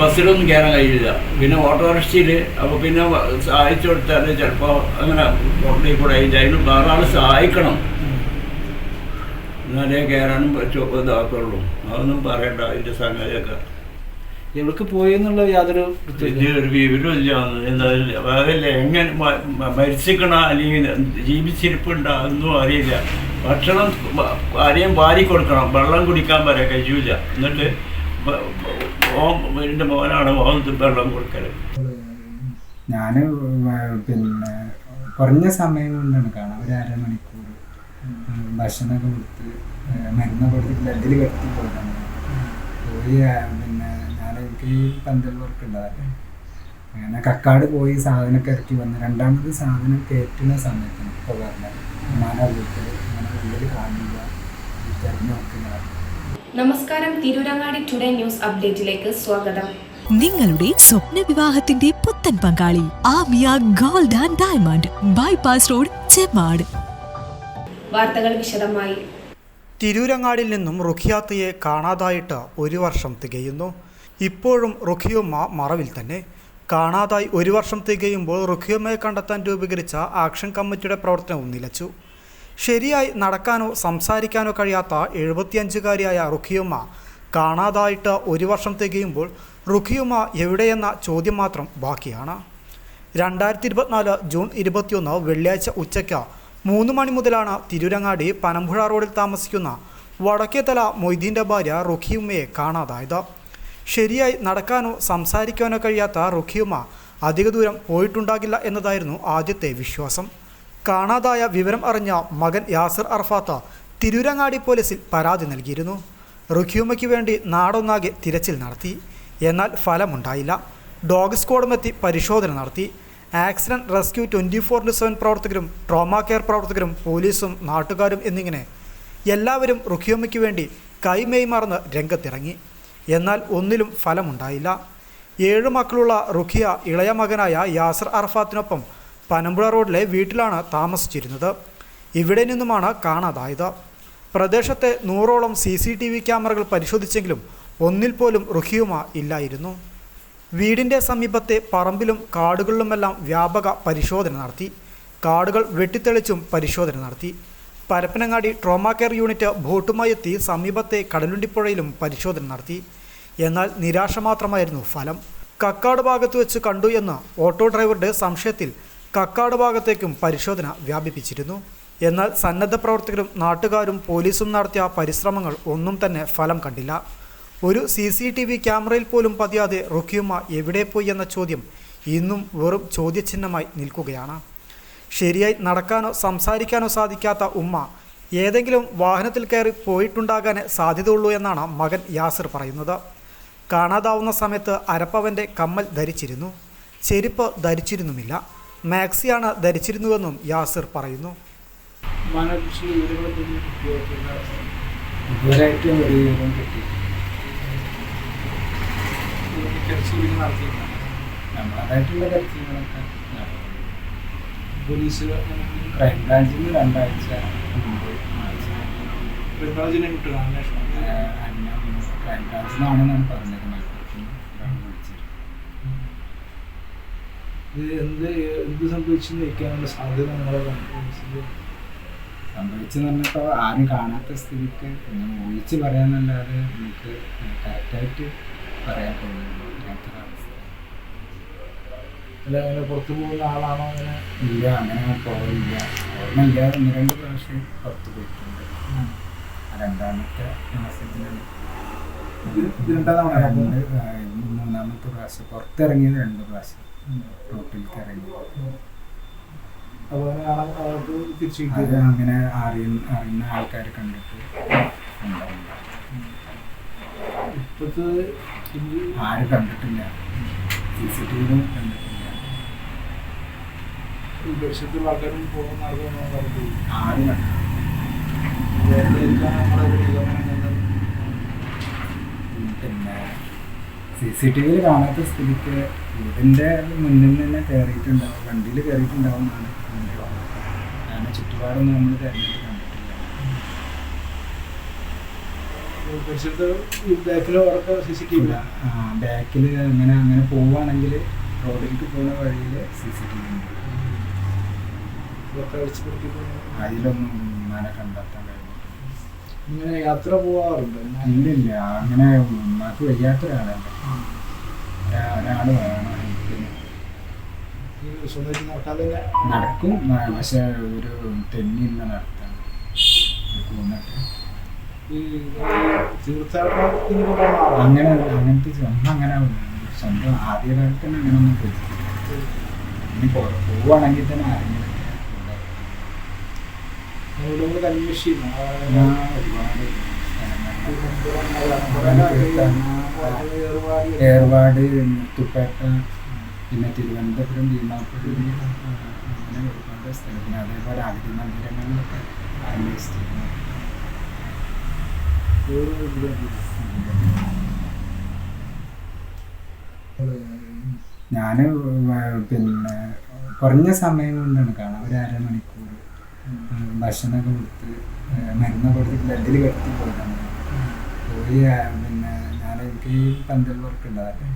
ബസ്സിലൊന്നും കയറാൻ കഴിയില്ല. പിന്നെ ഓട്ടോറിക്ഷയിൽ അപ്പോൾ പിന്നെ സഹായിച്ചു കൊടുത്താൽ ചിലപ്പോൾ അങ്ങനെ റോഡിൽ കൂടെ അതിന്റെ അതിന് വേറെ ആൾ സഹായിക്കണം. എന്നാലേ കയറാനും പറ്റുമൊക്കെ ഇതാക്കുള്ളൂ. അതൊന്നും പറയണ്ട അതിന്റെ സംഗതിയൊക്കെ. എവിടേക്ക് പോയി എന്നുള്ള യാതൊരു ഒരു ഒരു ഇല്ല. എന്തായാലും അതല്ല എങ്ങനെ മരിച്ചിരിക്കണ മരിച്ചിക്കണ അല്ലെങ്കിൽ ജീവിച്ചിരിപ്പുണ്ടോ ഒന്നും അറിയില്ല. ഭക്ഷണം ആരെയും വാരി കൊടുക്കണം. വെള്ളം കുടിക്കാൻ വരെ കഴിയൂല. എന്നിട്ട് എന്റെ മോനാണ് വെള്ളം കൊടുക്കൽ ഞാൻ പിന്നെ കുറഞ്ഞ സമയം കൊണ്ടാണ് കാണാം. ഒരു അരമണിക്കൂർ ഭക്ഷണമൊക്കെ കൊടുത്ത് മരുന്ന് കൊടുത്ത് ബ്ലഡിൽ കെട്ടി പോയിട്ടാണ് പോയി പിന്നെ ഞാൻ എനിക്ക് പന്തൽ വർക്ക് ഉണ്ടാവില്ല അങ്ങനെ കക്കാട് പോയി സാധനം ഇറക്കി വന്ന്. രണ്ടാമത് സാധനം കയറ്റുന്ന സമയത്താണ് ഇപ്പോൾ പറഞ്ഞത് ഞാൻ വീട്ടിൽ ഇങ്ങനെ ഉള്ളിൽ കാണില്ല തിരഞ്ഞു നോക്കില്ല നമസ്കാരം തിരൂരങ്ങാടി ടുഡേ ന്യൂസ് അപ്ഡേറ്റിലേക്ക് സ്വാഗതം. നിങ്ങളുടെ സ്വപ്ന വിവാഹത്തിന്റെ പുത്തൻ പങ്കാളി Amiya gold and diamond bypass road Chemmad വാർത്തകൾ വിശദമായി. തിരൂരങ്ങാടിൽ നിന്നും റുഖിയാത്തയെ കാണാതായിട്ട് ഒരു വർഷം തികയുന്നു. ഇപ്പോഴും റുഖിയുമ്മ മറവിൽ തന്നെ. കാണാതായി ഒരു വർഷം തികയുമ്പോൾ റുഖിയുമ്മയെ കണ്ടെത്താൻ രൂപീകരിച്ച ആക്ഷൻ കമ്മിറ്റിയുടെ പ്രവർത്തനവും നിലച്ചു. ശരിയായി നടക്കാനോ സംസാരിക്കാനോ കഴിയാത്ത എഴുപത്തിയഞ്ചുകാരിയായ റുഖിയുമ്മ കാണാതായിട്ട് ഒരു വർഷം തികയുമ്പോൾ റുഖിയുമ്മ എവിടെയെന്ന ചോദ്യം മാത്രം ബാക്കിയാണ്. രണ്ടായിരത്തി ഇരുപത്തിനാല് ജൂൺ ഇരുപത്തിയൊന്ന് വെള്ളിയാഴ്ച ഉച്ചയ്ക്ക് മൂന്ന് മണി മുതലാണ് തിരൂരങ്ങാടി പനമ്പുഴ റോഡിൽ താമസിക്കുന്ന വടക്കേത്തല മൊയ്തീന്റെ ഭാര്യ റുഖിയുമ്മയെ കാണാതായത്. ശരിയായി നടക്കാനോ സംസാരിക്കാനോ കഴിയാത്ത റുഖിയുമ്മ അധിക ദൂരം പോയിട്ടുണ്ടാകില്ല എന്നതായിരുന്നു ആദ്യത്തെ വിശ്വാസം. കാണാതായ വിവരം അറിഞ്ഞ മകൻ യാസർ അർഫാത്ത തിരൂരങ്ങാടി പോലീസിൽ പരാതി നൽകിയിരുന്നു. റുഖ്യൂമയ്ക്ക് വേണ്ടി നാടൊന്നാകെ തിരച്ചിൽ നടത്തി. എന്നാൽ ഫലമുണ്ടായില്ല. ഡോഗ് സ്ക്വാഡുമെത്തി പരിശോധന നടത്തി. Accident rescue twenty four into seven പ്രവർത്തകരും ട്രോമ കെയർ പ്രവർത്തകരും പോലീസും നാട്ടുകാരും എന്നിങ്ങനെ എല്ലാവരും റുഖ്യൂമയ്ക്ക് വേണ്ടി കൈമേയ് മറന്ന് രംഗത്തിറങ്ങി. എന്നാൽ ഒന്നിലും ഫലമുണ്ടായില്ല. ഏഴ് മക്കളുള്ള റുഖിയ ഇളയ മകനായ യാസർ അറഫാത്തിനൊപ്പം പനമ്പുഴ റോഡിലെ വീട്ടിലാണ് താമസിച്ചിരുന്നത്. ഇവിടെ നിന്നുമാണ് കാണാതായത്. പ്രദേശത്തെ നൂറോളം സി സി ടി വി ക്യാമറകൾ പരിശോധിച്ചെങ്കിലും ഒന്നിൽ പോലും റുഹിയുമ ഇല്ലായിരുന്നു. വീടിന്റെ സമീപത്തെ പറമ്പിലും കാടുകളിലുമെല്ലാം വ്യാപക പരിശോധന നടത്തി. കാടുകൾ വെട്ടിത്തെളിച്ചും പരിശോധന നടത്തി. പരപ്പനങ്ങാടി ട്രോമ കെയർ യൂണിറ്റ് ബോട്ടുമായി എത്തി സമീപത്തെ കടലുണ്ടിപ്പുഴയിലും പരിശോധന നടത്തി. എന്നാൽ നിരാശ മാത്രമായിരുന്നു ഫലം. കക്കാട് ഭാഗത്ത് വെച്ച് കണ്ടു എന്ന് ഓട്ടോ ഡ്രൈവറുടെ സംശയത്തിൽ കക്കാട് ഭാഗത്തേക്കും പരിശോധന വ്യാപിപ്പിച്ചിരുന്നു. എന്നാൽ സന്നദ്ധ പ്രവർത്തകരും നാട്ടുകാരും പോലീസും നടത്തിയ പരിശ്രമങ്ങൾ ഒന്നും തന്നെ ഫലം കണ്ടില്ല. ഒരു സി സി ടി വി ക്യാമറയിൽ പോലും പതിയാതെ റുഖിയുമ്മ എവിടെ പോയി എന്ന ചോദ്യം ഇന്നും വെറും ചോദ്യചിഹ്നമായി നിൽക്കുകയാണ്. ശരിയായി നടക്കാനോ സംസാരിക്കാനോ സാധിക്കാത്ത ഉമ്മ ഏതെങ്കിലും വാഹനത്തിൽ കയറി പോയിട്ടുണ്ടാകാനേ സാധ്യതയുള്ളൂ എന്നാണ് മകൻ യാസിർ പറയുന്നത്. കാണാതാവുന്ന സമയത്ത് അരപ്പവന്റെ കമ്മൽ ധരിച്ചിരുന്നു. ചെരുപ്പ് ധരിച്ചിരുന്നുമില്ല. മാക്സിയാണ് ധരിച്ചിരുന്നുവെന്നും യാസിർ പറയുന്നു നമ്മളതായിട്ടുള്ള തെരച്ചിലുകളൊക്കെ നടത്തി. പോലീസ് ക്രൈംബ്രാഞ്ചിൽ നിന്ന് രണ്ടാഴ്ച മുമ്പ് കിട്ടുക അന്വേഷണം പറഞ്ഞത് ഇത് എന്ത് എന്ത് സംഭവിച്ചു നയിക്കാനുള്ള സാധ്യത നിങ്ങളെ സംഭവിച്ചെന്ന് പറഞ്ഞപ്പോൾ ആരും കാണാത്ത സ്ഥിതിക്ക് ഒന്ന് ഊഹിച്ച് പറയാന്നല്ലാതെ നമുക്ക് കറക്റ്റായിട്ട് പറയാൻ പോകുന്നു അങ്ങനത്തെ ഒരു അവസ്ഥ. അല്ല അങ്ങനെ പുറത്തു പോകുന്ന ആളാണോ അങ്ങനെ? ഇല്ല അങ്ങനെ പോകില്ല ഓർമ്മയില്ല ഒന്ന് രണ്ട് പ്രാവശ്യം പുറത്ത് പോയിട്ടുണ്ട്. രണ്ടാമത്തെ മാസത്തിലാണ്. മൂന്നാമത്തെ പ്രാവശ്യം പുറത്തിറങ്ങിയത് രണ്ട് പ്രാവശ്യം റോട്ടിലേക്ക് ഇറങ്ങി അങ്ങനെ അത് അറിയുന്ന അറിയുന്ന ആൾക്കാരെ കണ്ടിട്ട് ഇപ്പോഴത്തെ ആരും കണ്ടിട്ടില്ല. സി സി ടി വിയിലും കണ്ടിട്ടില്ല. പരിസരത്തുള്ള ആൾക്കാരും പോകുന്ന ആൾക്കാരും പറഞ്ഞു ആരും കണ്ടിട്ടില്ല വേദനിക്കാൻ നമ്മുടെ ഒരു നിഗമനം എന്താണ്? പിന്നെ സി സി ടി വിയിൽ കാണാത്ത സ്ഥിതിക്ക് വീടിന്റെ മുന്നിൽ തന്നെ കയറിയിട്ടുണ്ടാവും വണ്ടിയിൽ കയറിയിട്ടുണ്ടാവും എന്നാണ് എന്റെ ഞാൻ ചുറ്റുപാടൊന്നും നമ്മൾ തിരഞ്ഞെടുത്ത് കണ്ടിട്ടില്ല. ബാക്കിൽ അങ്ങനെ അങ്ങനെ പോവുകയാണെങ്കിൽ റോഡിലേക്ക് പോകുന്ന വഴിയിൽ സി സി ടി വി ഉണ്ട്. അതിലൊന്നും ഉമ്മാനെ കണ്ടെത്താൻ കഴിഞ്ഞിട്ടില്ല ഇങ്ങനെ യാത്ര പോവാറുണ്ട്. ഇല്ലില്ല അങ്ങനെ ഉമ്മാക്ക് വയ്യാത്ത ഒരാളല്ല ഒരാൾ ഒരാൾ വേണം ഈ സ്വന്തമായിട്ട് നടക്കാൻ തന്നെ നടക്കും പക്ഷെ ഒരു തെന്നില്ല നടത്താണ് കൂന്നിട്ട് ഈ തീർത്ഥാടനത്തിന് പോകുന്ന ആളാണ്? അങ്ങനെ അങ്ങനത്തെ സ്വന്തം അങ്ങനെ സ്വന്തം ആദ്യകാലത്ത് തന്നെ അങ്ങനെ ഒന്നും പോവാണെങ്കിൽ തന്നെ അറിഞ്ഞു ഏർവാട് മുത്തുപ്പേട്ട പിന്നെ തിരുവനന്തപുരം ഭീമാപ്പുഴ അങ്ങനെ ഒരുപാട് സ്ഥലത്തിന് അതേപോലെ അഗതി മന്ദിരങ്ങളിലൊക്കെ അന്വേഷിച്ചിരുന്നു. ഞാൻ പിന്നെ കുറഞ്ഞ സമയം കൊണ്ടാണ് കാണാം. ഒരു അരമണിക്കൂർ ഭക്ഷണമൊക്കെ കൊടുത്ത് മരുന്നൊക്കെ കൊടുത്ത് ബ്ലഡിൽ കെട്ടി പോയിട്ടാണ് പോയി പിന്നെ ഞാൻ എനിക്ക് പന്തൽ വർക്ക് ഉണ്ടാകട്ടെ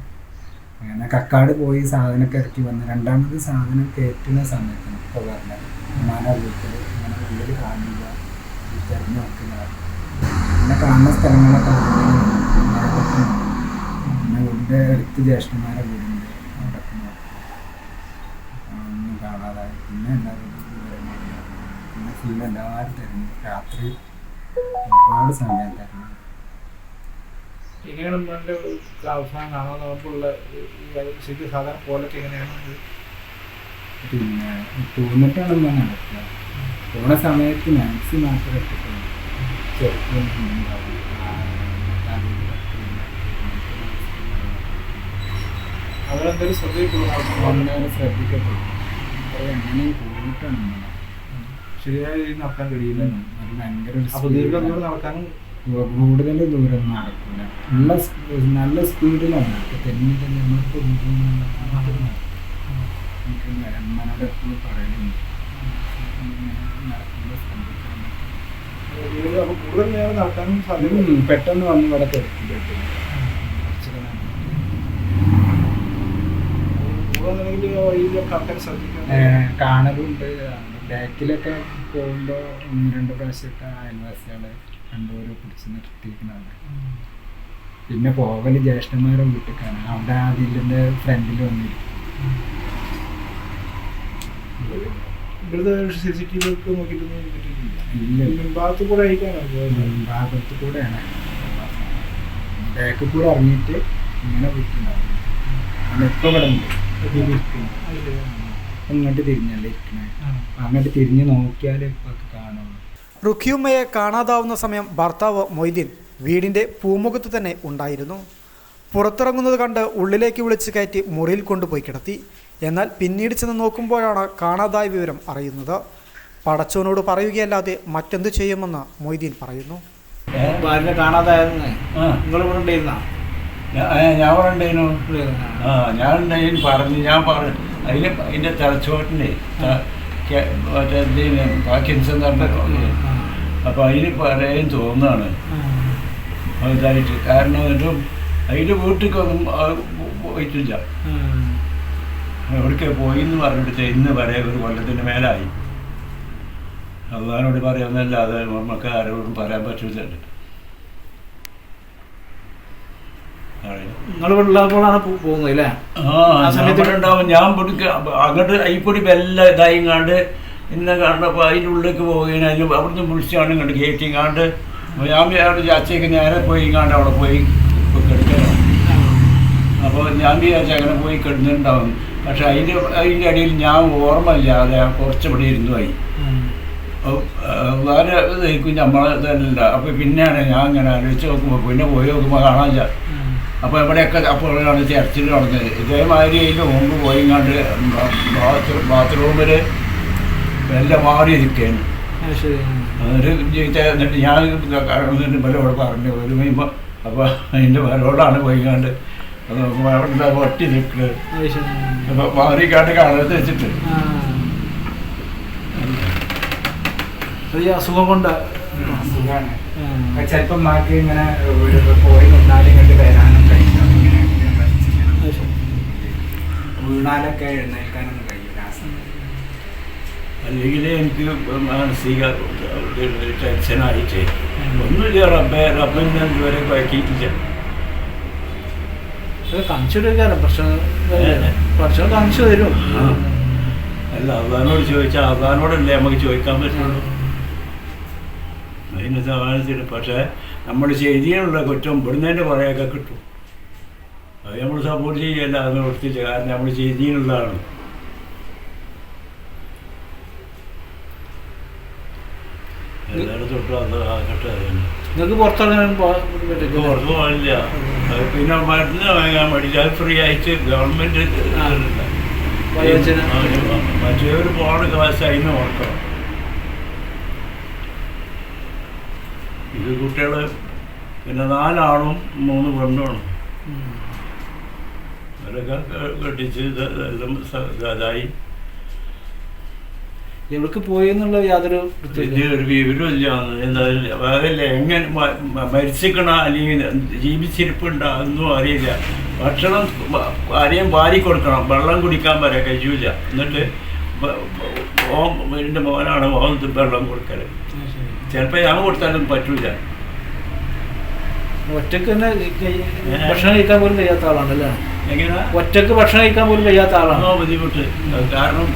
അങ്ങനെ കക്കാട് പോയി സാധനമൊക്കെ ഇറക്കി വന്ന് രണ്ടാമത് സാധനം കയറ്റുന്ന സമയത്ത് ഇപ്പോൾ പറഞ്ഞത്. വിമാന വീട്ടിൽ ഇങ്ങനെ ഉള്ളിൽ കാണുക തിരഞ്ഞു നോക്കുക പിന്നെ കാണുന്ന സ്ഥലങ്ങളൊക്കെ പിന്നെ വീടിന്റെ അടുത്ത് ജ്യേഷ്ഠന്മാരെ വീടുണ്ട് അവിടെയൊക്കെ നോക്കും ഒന്നും കാണാതായി പിന്നെ എല്ലാവരും വിവരം അറിയാം. പിന്നെ എല്ലാവരും തരുന്നു രാത്രി ഒരുപാട് സമയം തരുന്നു എങ്ങനെയാണ് ഉമ്മന്റെ അവസാനം കാണാൻ നമുക്കുള്ള ശരിക്കും സാധാരണ എങ്ങനെയാണ്? പിന്നെ പോന്നിട്ടാണ് നമ്മൾ നടക്കുക പോണ സമയത്ത് മാക്സി മാത്രമേ ഇട്ടിട്ടുള്ളൂ ചെറുപ്പം ഉണ്ടാവും. ആ, തലയിൽ തട്ടുന്ന, അവരെന്തായാലും ശ്രദ്ധിക്കപ്പെടും ഒന്നേറെ ശ്രദ്ധിക്കപ്പെട്ടു അപ്പോൾ അങ്ങനെ പോയിട്ടാണ്. ശരിയായ രീതിയിൽ നടക്കാൻ കഴിയില്ല. അപ്പൊ നടക്കാനും കൂടുതൽ ദൂരം നടക്കില്ല നല്ല നല്ല സ്പീഡിലാണ്. തെന്നി തന്നെ നമ്മൾക്ക് എനിക്ക് അമ്മനോട് എപ്പോഴും പറയുന്നുണ്ട് ഇങ്ങനെ നടക്കുമ്പോൾ ശ്രദ്ധിക്കാൻ ദീർഘ അപ്പൊ കൂടുതൽ നേരം നടക്കാനും സാധ്യത ഉം, പെട്ടെന്ന് വന്ന് ഇവിടെ കാണലുണ്ട്. ബാക്കിലൊക്കെ പോകുമ്പോൾ ഒന്ന് രണ്ട് പ്രാവശ്യമൊക്കെ അയൽവാസികളെ കണ്ടുപോലെ പിടിച്ച് നിർത്തിയിരിക്കുന്നുണ്ട് പിന്നെ പോകൽ ജ്യേഷ്ഠന്മാരെ വീട്ടിലേക്കാണ് അവിടെ ആ അതിന്റെ ഫ്രണ്ടിൽ വന്നിരിക്കും. ഇവിടുത്തെ സി സി ടി വി ഒക്കെ നോക്കിയിട്ടൊന്നും കിട്ടിയിട്ടില്ല മുൻഭാഗത്ത് കൂടെ അയക്കാനാണ് കൂടെയാണ് ബാക്കിൽ കൂടെ ഇറങ്ങിയിട്ട് ഇങ്ങനെ വിട്ടുണ്ടാവും ഇപ്പൊ ഇവിടെ ഉണ്ട്. ഇങ്ങോട്ട് തിരിഞ്ഞല്ലേ ഇരിക്കണേ? അങ്ങോട്ട് തിരിഞ്ഞ് നോക്കിയാലേ കാണുള്ളൂ. റുഖിയുമ്മയെ കാണാതാവുന്ന സമയം ഭർത്താവ് മൊയ്തീൻ വീടിന്റെ പൂമുഖത്ത് തന്നെ ഉണ്ടായിരുന്നു. പുറത്തിറങ്ങുന്നത് കണ്ട് ഉള്ളിലേക്ക് വിളിച്ച് കയറ്റി മുറിയിൽ കൊണ്ടുപോയി കിടത്തി. എന്നാൽ പിന്നീട് ചെന്ന് നോക്കുമ്പോഴാണ് കാണാതായ വിവരം അറിയുന്നത്. പടച്ചോനോട് പറയുകയല്ലാതെ മറ്റെന്ത് ചെയ്യുമെന്ന് മൊയ്തീൻ പറയുന്നു. കാണാതായിരുന്നു? നിങ്ങൾ ഞാൻ ഉണ്ടായിരുന്നു ആ ഞാൻ ഉണ്ടായിരുന്നു പറഞ്ഞു ഞാൻ പറഞ്ഞു അതിന് അതിന്റെ തലച്ചോട്ടിന്റെ മറ്റേ എന്തിന് പറഞ്ഞു അപ്പം അതിന് പറയാൻ തോന്നാണ് ഇതായിട്ട് കാരണം എന്നിട്ടും അതിന്റെ വീട്ടിലേക്കൊന്നും അത് പോയിട്ടില്ല. എവിടേക്ക് പോയി എന്ന് പറഞ്ഞിട്ട് ഇന്ന് വരെ ഒരു കൊല്ലത്തിന് മേലായി. അള്ളഹാനോട് പറയാമെന്നല്ലാതെ നമുക്ക് ആരോടും പറയാൻ പറ്റില്ല നിങ്ങൾ ഇവിടെ ഉള്ളപ്പോഴാണ് പോകുന്നത് അല്ലേ? ആ ആ സമയത്ത് സമയത്ത് ഉണ്ടാവും. ഞാൻ പൊടിക്ക അങ്ങോട്ട് അയിപ്പൊടി വെല്ല കാണ്ട് ഇന്ന കണ്ടപ്പോൾ അതിന്റെ ഉള്ളിലേക്ക് പോവുകയും അതിന് അവിടുന്ന് വിളിച്ചാണ് ഇങ്ങോട്ട് കയറ്റിങ്ങാണ്ട് ഞാൻ വിചാരിച്ചു ചാച്ചയ്ക്ക് നേരെ പോയി കാണ്ട് അവിടെ പോയി കിടക്കണം അപ്പോൾ ഞാൻ വിചാരിച്ചു അങ്ങനെ പോയി കിടന്നിട്ടുണ്ടാവും. പക്ഷെ അതിന്റെ അതിന്റെ ഇടയിൽ ഞാൻ ഓർമ്മയില്ലാതെ കുറച്ച് ഇവിടെ ഇരുന്നു അപ്പോൾ വേറെ ഇതായിരിക്കും നമ്മളെ തന്നെ അപ്പോൾ പിന്നെയാണ് ഞാൻ ഇങ്ങനെ ആലോചിച്ച് നോക്കുമ്പോൾ പിന്നെ പോയി നോക്കുമ്പോൾ കാണാനില്ല അപ്പോൾ എവിടെയൊക്കെ അപ്പോഴാണ് ചർച്ചിൽ നടന്നത്? ഇതേമാതിരി അതിന്റെ മുമ്പ് പോയി കണ്ട് ബാത്റൂമിൽ എല്ലാം മാറി ഇരിക്കുകയാണ് എന്നിട്ട് ജീവിച്ച എന്നിട്ട് ഞാൻ കാരണം പലരോട് പറഞ്ഞു ഒരു കഴിയുമ്പോൾ അപ്പോൾ അതിന്റെ പലരോടാണ് പോയി കണ്ട് അത് അവിടെ ഒട്ടി നിൽക്കുന്നത് അപ്പോൾ മാറിക്കാണ്ട് കാണാത്ത വെച്ചിട്ട്. അസുഖം കൊണ്ട്? ചിലപ്പം മാറ്റി ഇങ്ങനെ പോയി നിന്നാലും കണ്ട് വരാനും കഴിയില്ല ഇങ്ങനെ ഇങ്ങനെ വലിച്ചിങ്ങനെ അത് ശരി. വീണാലൊക്കെ എഴുന്നേൽക്കാനൊന്നും കഴിയില്ല. ആ സമയത്ത്. അല്ലെങ്കിൽ എനിക്ക് മാനസിക ടെൻഷനായിട്ട്. ഒന്നുമില്ല റബ്ബെ റബ്ബിനെ ഇതുവരെ കുഴക്കിയിട്ടില്ല അത് കാണിച്ചു കൊടുക്കാറ് പ്രശ്നം പ്രശ്നം കാണിച്ചു തരും. ആ. അല്ല അള്ളഹാനോട് ചോദിച്ചാൽ അള്ളഹാനോടല്ലേ നമുക്ക് ചോദിക്കാൻ പറ്റുള്ളൂ? അതിന് സമാനത്തിന് പക്ഷേ നമ്മൾ ചെയ്തിയുള്ള കുറ്റം ഇവിടുന്നതിന്റെ കുറേയൊക്കെ കിട്ടും. അത് നമ്മൾ സപ്പോർട്ട് ചെയ്യല്ല അത് കൊടുത്തില്ല കാരണം നമ്മൾ ചെയ്തിനുള്ളതാണ്. നിങ്ങൾക്ക് പുറത്തിറങ്ങാൻ പുറത്ത് പിന്നെ മരുന്ന് വാങ്ങാൻ പറ്റില്ല അത് ഫ്രീ ആയിട്ട് ഗവൺമെന്റ് വയോജന മറ്റേ ഒരു പോണ കാശ് അതിന് ഓർക്കണം ഇത് കുട്ടികൾ പിന്നെ നാലാണും മൂന്ന് പെണ്ണുമാണ്. അവരൊക്കെ കെട്ടിച്ച് എല്ലാം ഇതായി. എവിടേക്ക് പോയി എന്നുള്ള യാതൊരു ഒരു വിവരവും ഇല്ല എന്തായാലും അതല്ല എങ്ങനെ മരിച്ചിരിക്കണ മരിച്ചിക്കണ അല്ലെങ്കിൽ ജീവിച്ചിരിപ്പുണ്ടോ അതൊന്നും അറിയില്ല. ഭക്ഷണം ആരെയും വാരി കൊടുക്കണം. വെള്ളം കുടിക്കാൻ വരെ കഴിയൂല. എന്നിട്ട് എന്റെ മോനാണ് ഓം വെള്ളം കൊടുക്കൽ ചിലപ്പോൾ ഞാൻ കൊടുത്താലും പറ്റൂല. ഒറ്റയ്ക്ക് തന്നെ ഭക്ഷണം കഴിക്കാൻ പോലും കഴിയാത്ത ആളാണല്ലേ? ഒറ്റയ്ക്ക് ഭക്ഷണം കഴിക്കാൻ പോലും കഴിയാത്ത ആളാണ്. ബുദ്ധിമുട്ട്. കാരണം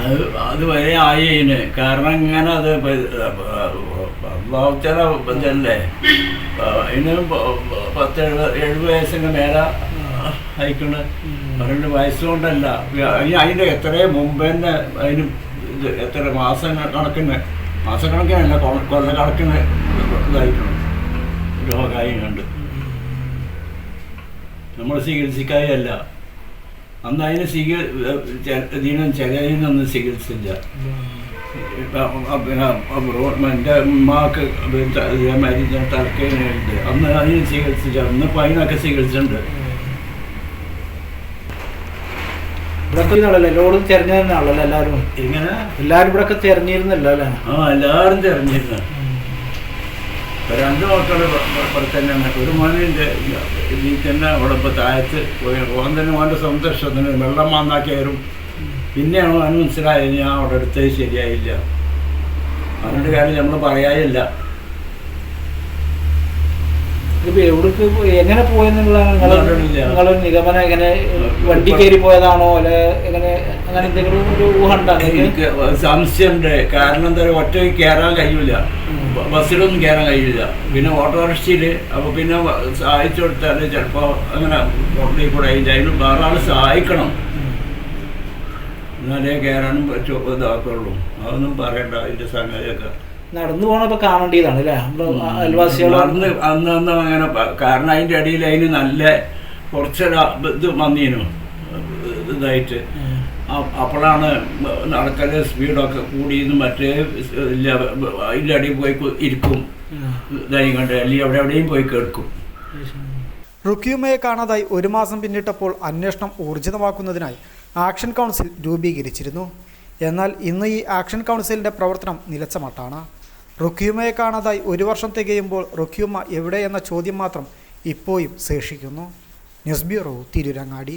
അത് അത് വരെ ആയിന് കാരണം ഇങ്ങനെ അത് ചില ഇതല്ലേ അതിന് പത്ത് എഴുപത് വയസ്സിന് വയസ്സിന്റെ മേലെ അയക്കണ് പന്ത്രണ്ട് വയസ്സുകൊണ്ടല്ല. അതിന്റെ എത്രയോ മുമ്പ് തന്നെ അതിന് ഇത് എത്ര മാസം കണക്കിന് മാസക്കണക്കിനല്ല കൊല്ല കണക്കിന് ഇതായിക്കണം രോഗമായി കണ്ട് നമ്മൾ ചികിത്സിക്കായല്ല. അന്ന് അതിന് ചികിൽ ഇതിനും ചിലതിനൊന്നും ചികിത്സില്ല എന്റെ ഉമ്മാക്ക് ഞാൻ തലക്കേനുണ്ട് അന്ന് അതിന് ചികിത്സിച്ച ഇന്നിപ്പോൾ അതിനൊക്കെ ചികിത്സിച്ചിട്ടുണ്ട്. ഇവിടൊക്കെ ആളല്ലേ എല്ലാവരും തിരഞ്ഞിരുന്ന ആളല്ലേ എല്ലാവരും? ഇങ്ങനെ എല്ലാവരും ഇവിടെ ഒക്കെ തിരഞ്ഞിരുന്നല്ലോ അല്ലേ? ആ എല്ലാവരും തിരഞ്ഞിരുന്നു. ഇപ്പൊ രണ്ട് മക്കൾ ഇവിടെ തന്നെയാണ് ഒരു മോനുണ്ട് ഇതിൽ തന്നെ ഇപ്പോൾ താഴത്ത് പോയി. ഓൻ തന്നെ ഓന്റെ സ്വന്തം ഇഷ്ടത്തിന് വെള്ളം വന്നാക്കിയാലും പിന്നെയാണ് അവന് മനസ്സിലായത് ഞാൻ അവിടെ അടുത്തത് ശരിയായില്ല. അവരുടെ കാര്യം നമ്മൾ പറയാനില്ല. എവിടേക്ക് എങ്ങനെ പോയെന്നുള്ള നിഗമനം എങ്ങനെ വണ്ടി കയറി പോയതാണോ? അല്ലെ എങ്ങനെ അങ്ങനെ എന്തെങ്കിലും ഒരു ഊഹം സംശയമുണ്ട്. കാരണം എന്താ പറയുക ഒറ്റയ്ക്ക് കയറാൻ കഴിയൂല. ബസ്സിലൊന്നും കയറാൻ കഴിയില്ല. പിന്നെ ഓട്ടോറിക്ഷയിൽ അപ്പോൾ പിന്നെ സഹായിച്ചു കൊടുത്താൽ ചിലപ്പോൾ അങ്ങനെ റോഡിൽ കൂടെ അതിന്റെ അതിന് വേറെ ആൾ സഹായിക്കണം. എന്നാലേ കയറാനും ഇതാക്കുള്ളൂ അതൊന്നും പറയണ്ട അതിന്റെ സംഗതിയൊക്കെ. നടന്നു പോകണപ്പോൾ കാണേണ്ടതാണ് അല്ലേ? അയൽവാസികൾ നടന്ന് അന്ന് അന്ന് അങ്ങനെ കാരണം അതിന്റെ ഇടയിൽ അതിന് നല്ല കുറച്ചൊരു ഇത് വന്നീനു. ഇതായിട്ട്. അപ്പോഴാണ് നടക്കൽ സ്പീഡൊക്കെ കൂടിയെന്ന് മറ്റേ അതിന്റെ അടിയിൽ പോയി ഇരിക്കും. ധനി കണ്ട് അല്ലെങ്കിൽ അവിടെ എവിടെയും പോയി കേൾക്കും. റുക്കിയുമയെ കാണാതായി ഒരു മാസം പിന്നിട്ടപ്പോൾ അന്വേഷണം ഊർജിതമാക്കുന്നതിനായി ആക്ഷൻ കൗൺസിൽ രൂപീകരിച്ചിരുന്നു. എന്നാൽ ഇന്ന് ഈ ആക്ഷൻ കൗൺസിലിന്റെ പ്രവർത്തനം നിലച്ച മട്ടാണ് റുക്കിയുമയെ കാണാതായി ഒരു വർഷം തികയുമ്പോൾ റുക്കിയുമ്മ എവിടെ എന്ന ചോദ്യം മാത്രം ഇപ്പോഴും ശേഷിക്കുന്നു. News bureau Tirurangadi.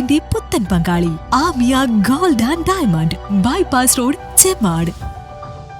വിവാഹത്തിന്റെ പുത്തൻ പങ്കാളി Amiya gold and diamond. Bypass road Chemmad.